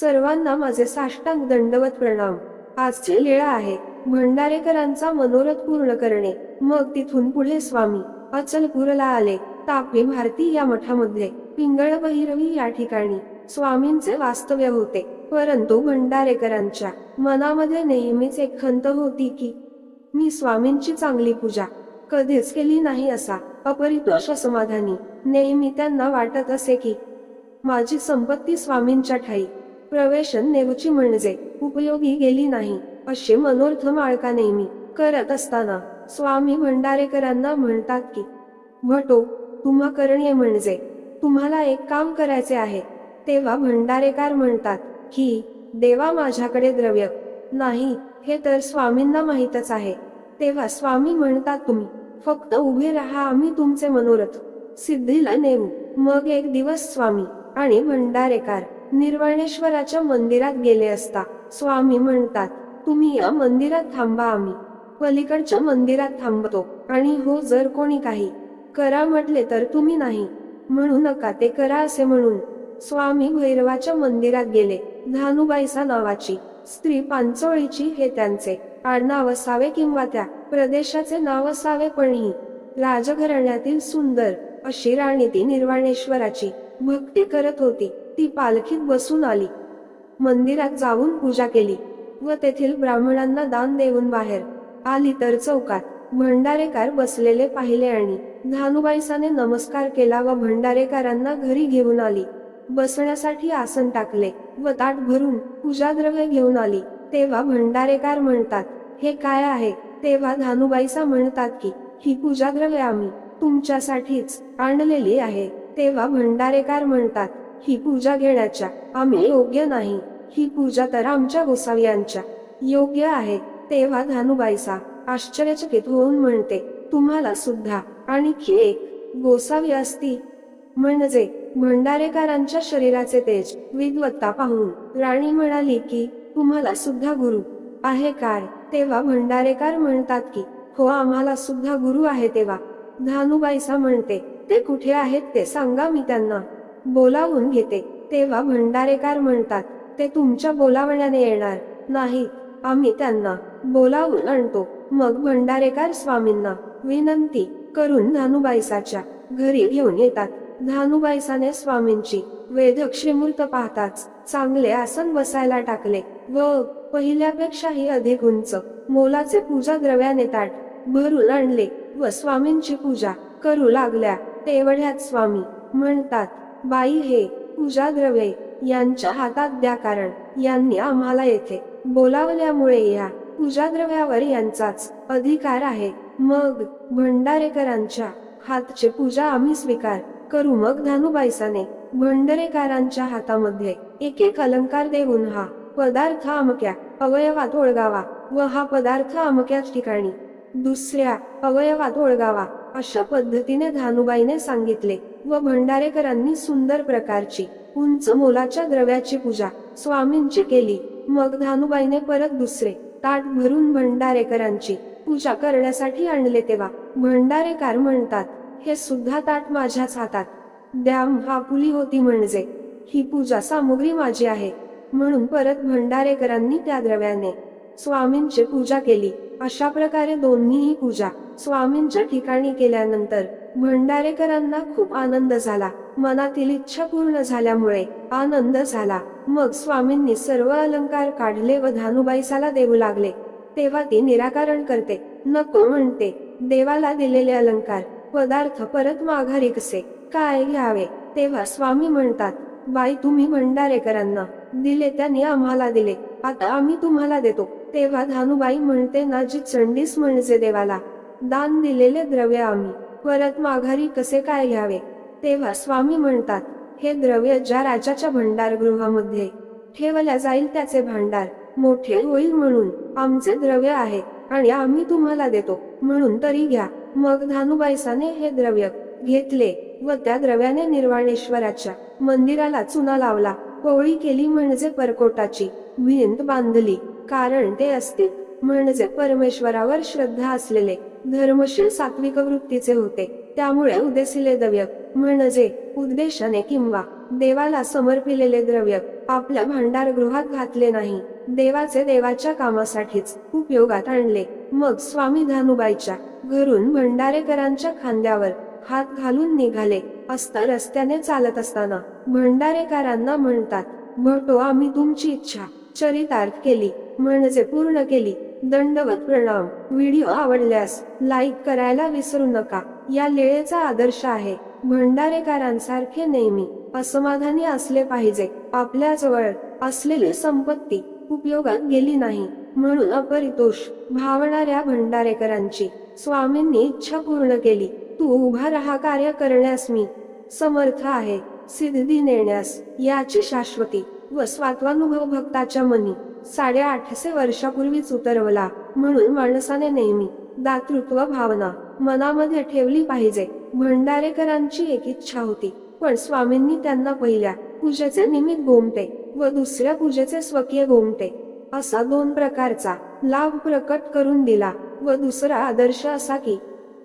सर्वांना माझे साष्टांग दंडवत प्रणाम. आजची लीळा आहे. भंडारेकरांचा मनोरथ पूर्ण करणे. मग तिथून पुढे स्वामी. अचलपूरला आले. तापी भारती या मठामध्ये. पिंगळ भैरवी या ठिकाणी. स्वामींचे वास्तव्य होते. परंतु भंडारेकरांच्या मनामध्ये नेहमीच एक खंत होती की मी स्वामींची चांगली पूजा कधीच केली नाही असा अपरितोष समाधानी. नेहमी त्यांना वाटत असे की माझी संपत्ती स्वामींच्या ठाई. प्रवेशन नेवची म्हणजे उपयोगी गेली नाही असे मनोर्थ माळका नेहमी करत असताना स्वामी भंडारेकरांना म्हणतात की भटो तुम्हा करणे म्हणजे तुम्हाला एक काम करायचे आहे. तेव्हा भंडारेकार म्हणतात की देवा माझ्याकडे द्रव्य नाही हे तर स्वामींना माहीतच आहे. तेव्हा स्वामी म्हणतात तुम्ही फक्त उभे राहा आम्ही तुमचे मनोरथ सिद्धीला नेऊ. मग एक दिवस स्वामी आणि भंडारेकार निर्वाणेश्वराच्या मंदिरात गेले असता. स्वामी म्हणतात तुम्ही या मंदिरात थांबा आम्ही. पलीकडच्या मंदिरात थांबतो. आणि हो जर कोणी काही करा म्हटले तर तुम्ही नाही. म्हणू नका ते करा असे म्हणून. स्वामी भैरवाच्या मंदिरात गेले. धानुबाईसा नावाची स्त्री पांचोळीची हे त्यांचे आडनाव असावे किंवा त्या प्रदेशाचे नाव असावे पणही राजघराण्यातील सुंदर अशी राणी ती निर्वाणेश्वराची भक्ती करत होती. ती पालखीत बसून आली. मंदिरात जाऊन पूजा केली व तेथील ब्राह्मणांना दान देऊन बाहेर आली तर चौकात भंडारेकार बसलेले पाहिले आणि धानुबाईसाने नमस्कार केला व भंडारेकरांना घरी घेऊन आली. बसण्यासाठी आसन टाकले व ताट भरून पूजाद्रव्य घेऊन आली. तेव्हा भंडारेकार म्हणतात हे काय आहे? तेव्हा धानुबाईसा म्हणतात की ही पूजाद्रव्य आम्ही तुमच्यासाठीच आणलेली आहे. तेव्हा भंडारेकार म्हणतात ही पूजा घेण्याच्या. आम्ही योग्य नाही. ही पूजा तर आमच्या गोसाव्यांच्या. योग्य आहे. तेव्हा धानुबाईसा आश्चर्यचकित होऊन म्हणते तुम्हाला सुद्धा आणखी एक गोसावी असती. म्हणजे भंडारेकरांच्या शरीराचे तेज विद्वत्ता पाहून राणी म्हणाली की तुम्हाला सुद्धा गुरु आहे काय? तेव्हा भंडारेकार म्हणतात की हो आम्हाला सुद्धा गुरु आहे तेव्हा. धानुबाईसा म्हणते ते कुठे आहेत ते सांगा मी त्यांना. बोलावून घेते. तेव्हा भंडारेकार म्हणतात ते तुमच्या बोलावण्याने येणार नाही. आम्ही त्यांना बोलावून आणतो. मग भंडारेकार स्वामींना विनंती करून धानुबाईसाच्या घरी घेऊन येतात. धानुबाईसाने स्वामींची वेदक पाहताच चांगले आसन बसायला टाकले व पहिल्यापेक्षाही अधिक उंच मोलाचे पूजा द्रव्याने ताट भरून आणले व स्वामींची पूजा करू लागल्या. तेवढ्यात स्वामी म्हणतात बाई हे पूजा द्रव्ये यांच्या हातात द्या कारण यांनी आम्हाला येथे बोलावल्यामुळे या पूजा द्रव्यावर यांचाच अधिकार आहे. मग भंडारेकरांच्या हातचे पूजा आम्ही स्वीकार करू. मग धानुबाईसाने भंडारेकरांच्या हातामध्ये एक एक अलंकार देऊन हा पदार्थ अमक्या अवयवात ओळगावा व हा पदार्थ अमक्याच ठिकाणी दुसऱ्या अवयवात ओळगावा अशा पद्धतीने धानुबाईने सांगितले. व भंडारेकरांनी सुंदर प्रकारची उंच मोलाच्या द्रव्याची पूजा स्वामींची केली. मग धानुबाईने परत दुसरे ताट भरून भंडारेकरांची पूजा करण्यासाठी आणले तेव्हा भंडारेकार म्हणतात हे सुद्धा ताट माझ्याच हातात. द्याम आपुली होती म्हणजे. ही पूजा सामुग्री माझी आहे. म्हणून परत भंडारेकरांनी त्या द्रव्याने स्वामींची पूजा केली. अशा प्रकारे दोन्हीही पूजा स्वामींच्या ठिकाणी केल्यानंतर भंडारेकरांना खूप आनंद झाला. मनातील इच्छा पूर्ण झाल्यामुळे आनंद झाला. मग स्वामींनी सर्व अलंकार काढले व धानुबाईसाला देऊ लागले. तेव्हा ती निराकरण करते. नको म्हणते. देवाला दिलेले अलंकार पदार्थ परत माघारी कसे? काय घ्यावे? तेव्हा स्वामी म्हणतात बाई तुम्ही भंडारेकरांना दिले त्यांनी आम्हाला दिले. आता आम्ही तुम्हाला देतो. तेव्हा धानुबाई म्हणते ना जी चंडीस म्हणजे देवाला दान दिलेले द्रव्य आम्ही. परत माघारी कसे काय घ्यावे? तेव्हा स्वामी म्हणतात हे द्रव्य ज्या राजाच्या भंडारगृहामध्ये ठेवल्या जाईल त्याचे भांडार मोठे होईल म्हणून आमचे द्रव्य आहे आणि आम्ही तुम्हाला देतो. म्हणून तरी घ्या. मग धानुबाईसाने हे द्रव्य घेतले व त्या द्रव्याने निर्वाणेश्वराच्या मंदिराला चुना लावला. पोळी केली म्हणजे परकोटाची भिंत बांधली कारण ते असते म्हणजे परमेश्वरावर श्रद्धा असलेले धर्मशील सात्विक वृत्तीचे होते त्यामुळे उदेसिले द्रव्य म्हणजे उद्देशाने किंवा देवाला समर्पिलेले द्रव्य आपल्या भांडारगृहात घातले नाही देवाचे देवाच्या कामासाठीच उपयोगात आणले मग स्वामी धानुबाईच्या घरून भंडारेकरांच्या खांद्यावर हात घालून निघाले असता रस्त्याने चालत असताना भंडारेकरांना म्हणतात भटो आम्ही तुमची इच्छा चरितार्थ केली म्हणजे पूर्ण केली. दंडवत प्रणाम. व्हिडिओ आवडल्यास लाईक करायला विसरू नका. या लेळेचा आदर्श आहे. भंडारेकरांसारखे नेहमी असमाधानी असले पाहिजे. आपल्याजवळ असलेली संपत्ती उपयोगात गेली नाही. म्हणून अपरितोष भावणाऱ्या भंडारेकरांची स्वामींनी इच्छा पूर्ण केली. तू उभा राहा कार्य करण्यास मी समर्थ आहे. सिद्धी नेण्यास याची शाश्वती व स्वात्वानुभव भक्ताच्या मनी साडेआठशे वर्षापूर्वीच उतरवला. म्हणून माणसाने नेहमी दातृत्व भावना मनामध्ये ठेवली पाहिजे. भंडारेकरांची एक इच्छा होती पण स्वामींनी त्यांना पहिल्या पूजेचे निमित्त गोमटे व दुसऱ्या पूजेचे स्वकीय गोमटे असा दोन प्रकारचा लाभ प्रकट करून दिला व दुसरा आदर्श असा की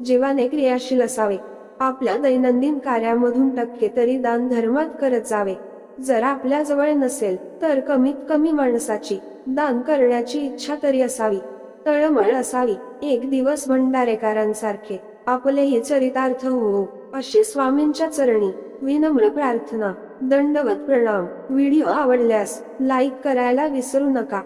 जीवाने क्रियाशील असावे. आपल्या दैनंदिन कार्यामधून टक्के तरी दान धर्मात करत जावे. जर आपल्या जवळ नसेल तर कमीत कमी माणसाची दान करण्याची इच्छा तरी असावी. तळमळ असावी. एक दिवस भंडारेकरांसारखे आपलेही चरितार्थ हो. अशी स्वामींच्या चरणी विनम्र प्रार्थना दंडवत प्रणाम. व्हिडिओ आवडल्यास लाईक करायला विसरू नका.